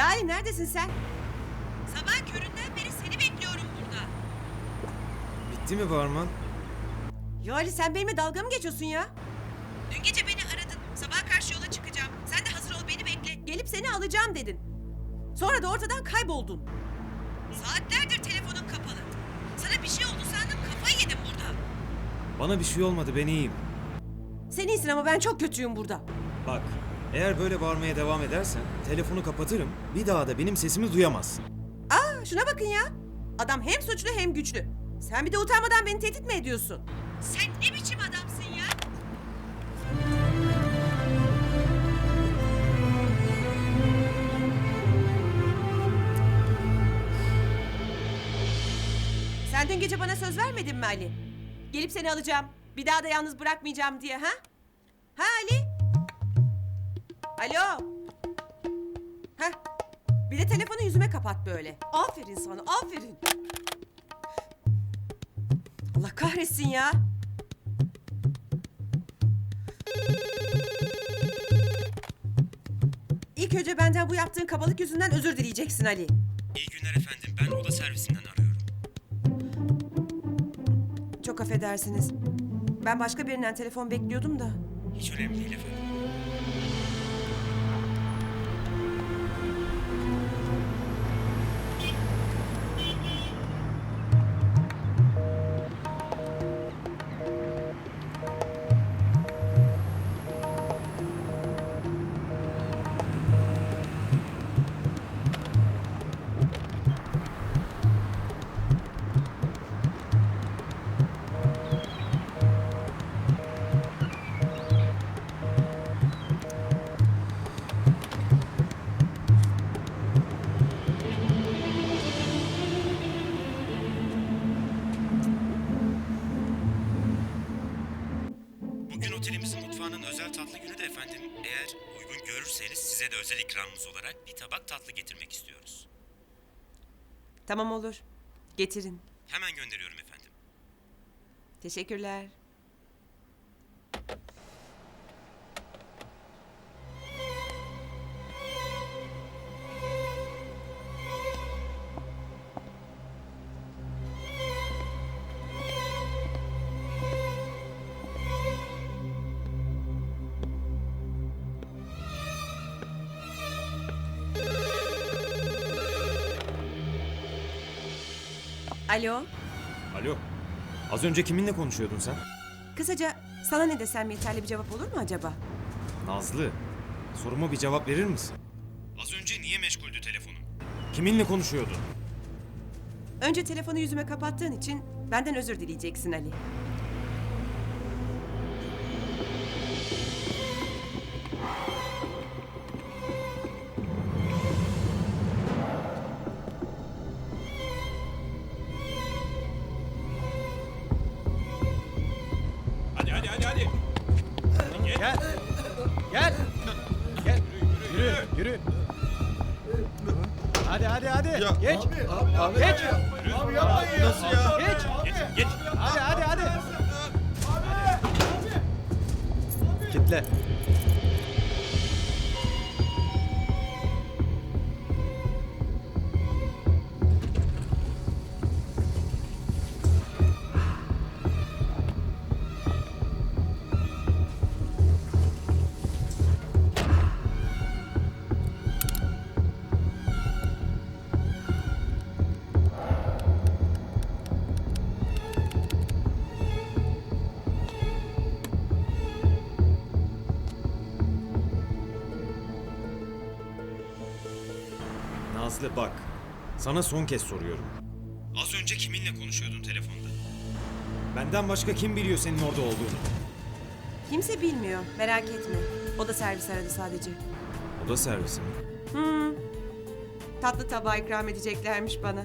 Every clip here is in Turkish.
Lale neredesin sen? Sabah köründen beri seni bekliyorum burada. Bitti mi Barman? Ya Ali sen benimle dalga mı geçiyorsun ya? Dün gece beni aradın. Sabah karşı yola çıkacağım. Sen de hazır ol beni bekle. Gelip seni alacağım dedin. Sonra da ortadan kayboldun. Saatlerdir telefonun kapalı. Sana bir şey oldu sandım kafayı yedim burada. Bana bir şey olmadı ben iyiyim. Sen iyisin ama ben çok kötüyüm burada. Bak eğer böyle bağırmaya devam edersen telefonu kapatırım bir daha da benim sesimi duyamazsın. Aa şuna bakın ya. Adam hem suçlu hem güçlü. Sen bir de utanmadan beni tehdit mi ediyorsun? Sen ne biçim adamsın ya? Sen dün gece bana söz vermedin mi Ali? Gelip seni alacağım. Bir daha da yalnız bırakmayacağım diye ha? Ha Ali? Alo? Ha? Bir de telefonu yüzüme kapat böyle. Aferin sana, aferin. Allah kahretsin ya. İlk önce benden bu yaptığın kabalık yüzünden özür dileyeceksin Ali. İyi günler efendim ben oda servisinden arıyorum. Çok affedersiniz. Ben başka birinden telefon bekliyordum da. Hiç önemli değil efendim. Efendim. Eğer uygun görürseniz size de özel ikramımız olarak bir tabak tatlı getirmek istiyoruz. Tamam olur. Getirin. Hemen gönderiyorum efendim. Teşekkürler. Alo. Alo. Az önce kiminle konuşuyordun sen? Kısaca sana ne desem yeterli bir cevap olur mu acaba? Nazlı. Soruma bir cevap verir misin? Az önce niye meşguldü telefonun? Kiminle konuşuyordun? Önce telefonu yüzüme kapattığın için benden özür dileyeceksin Ali. Hadi hadi. Geç. Geç. Abi Nazlı bak. Sana son kez soruyorum. Az önce kiminle konuşuyordun telefonda? Benden başka kim biliyor senin orada olduğunu? Kimse bilmiyor, merak etme. O da servis aradı sadece. Oda servisi mi? Hmm. Tatlı tabağı ikram edeceklermiş bana.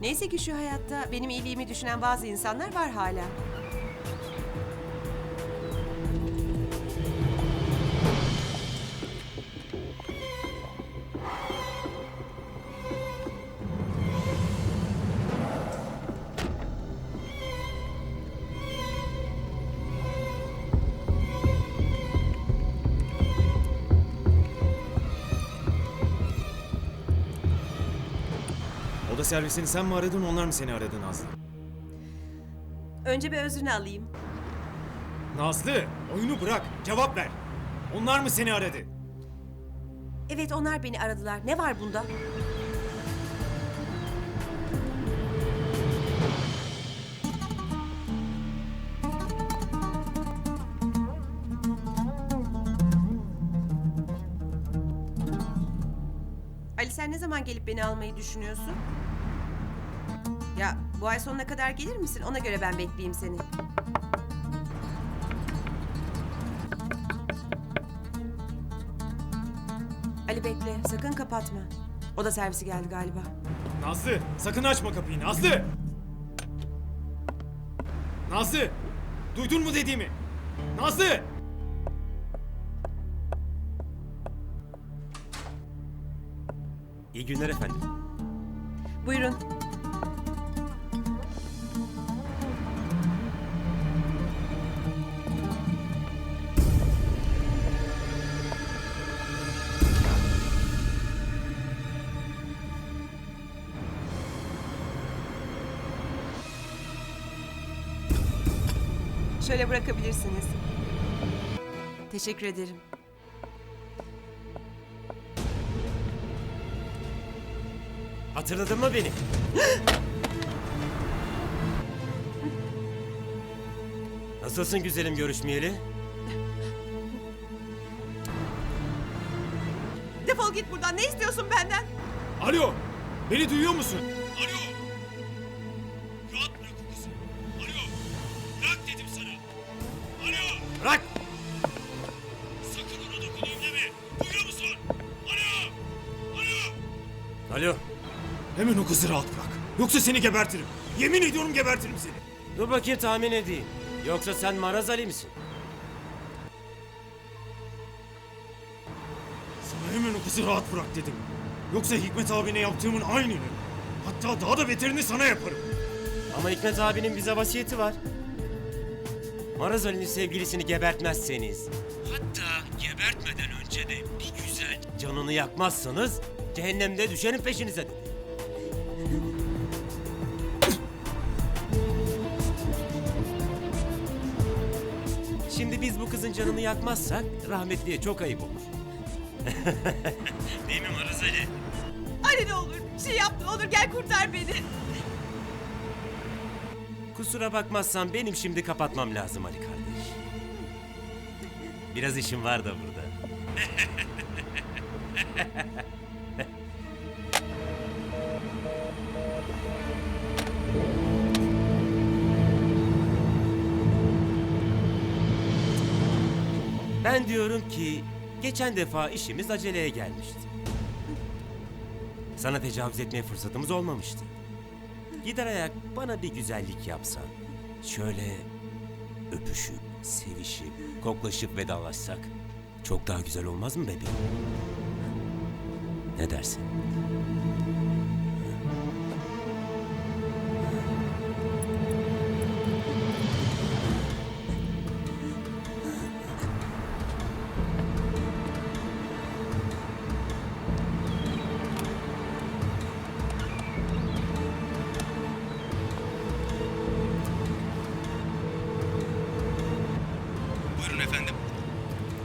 Neyse ki şu hayatta benim iyiliğimi düşünen bazı insanlar var hala. Servisini sen mi aradın onlar mı seni aradı Nazlı? Önce bir özrünü alayım. Nazlı oyunu bırak cevap ver. Onlar mı seni aradı? Evet onlar beni aradılar. Ne var bunda? Ali sen ne zaman gelip beni almayı düşünüyorsun? Ya bu ay sonuna kadar gelir misin? Ona göre ben bekleyeyim seni. Ali bekle, sakın kapatma. O da servisi geldi galiba. Nazlı sakın açma kapıyı Nazlı. Nazlı duydun mu dediğimi? Nazlı. İyi günler efendim. Buyurun. Şöyle bırakabilirsiniz. Teşekkür ederim. Hatırladın mı beni? Nasılsın güzelim görüşmeyeli? Defol git buradan. Ne istiyorsun benden? Alo beni duyuyor musun? Alo. Alo. Hemen o kızı rahat bırak. Yoksa seni gebertirim. Yemin ediyorum gebertirim seni. Dur bakayım tahmin edeyim. Yoksa sen Maraz Ali misin? Sana hemen o kızı rahat bırak dedim. Yoksa Hikmet abine yaptığımın aynını. Hatta daha da beterini sana yaparım. Ama Hikmet abinin bize vasiyeti var. Maraz Ali'nin sevgilisini gebertmezseniz... Hatta gebertmeden önce de bir güzel canını yakmazsanız... Cehennemde düşenin peşinize dedi. Şimdi biz bu kızın canını yakmazsak rahmetliye çok ayıp olur. Değil mi Maraz Ali? Ali ne olur. Bir şey yap ne olur. Gel kurtar beni. Kusura bakmazsan benim şimdi kapatmam lazım Ali kardeş. Biraz işim var da burada. Ben diyorum ki geçen defa işimiz aceleye gelmişti. Sana tecavüz etmeye fırsatımız olmamıştı. Gider ayak bana bir güzellik yapsan. Şöyle öpüşüp, sevişip, koklaşıp vedalaşsak çok daha güzel olmaz mı bebeğim? Ne dersin?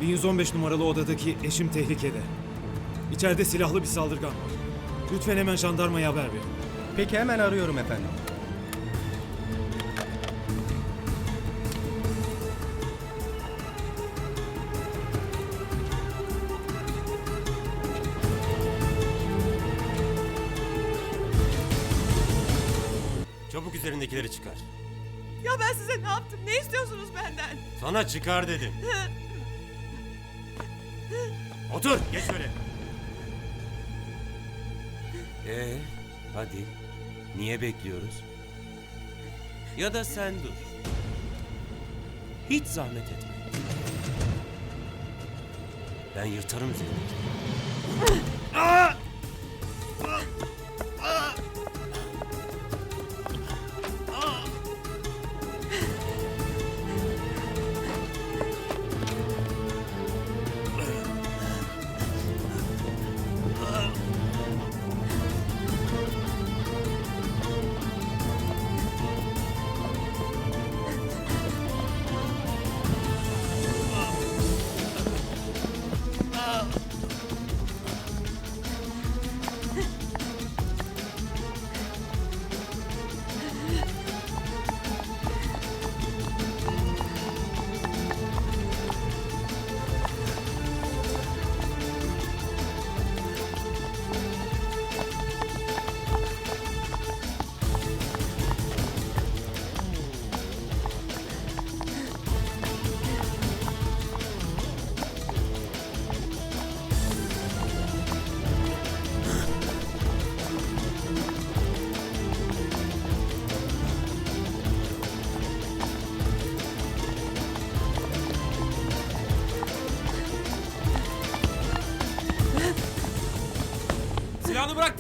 1115 numaralı odadaki eşim tehlikede. İçeride silahlı bir saldırgan var. Lütfen hemen jandarmaya haber verin. Peki hemen arıyorum efendim. Çabuk üzerindekileri çıkar. Ya ben size ne yaptım? Ne istiyorsunuz benden? Sana çıkar dedim. Otur, geç şöyle. Ee, hadi. Niye bekliyoruz? Ya da sen dur. Hiç zahmet etme. Ben yırtarım üzerindeki.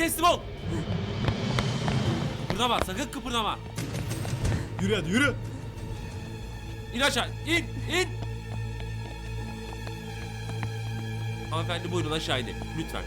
Teslim ol. Kıpırdama sakın kıpırdama. Yürü hadi yürü. İn aşağı in in. Hanımefendi buyurun aşağı inin lütfen.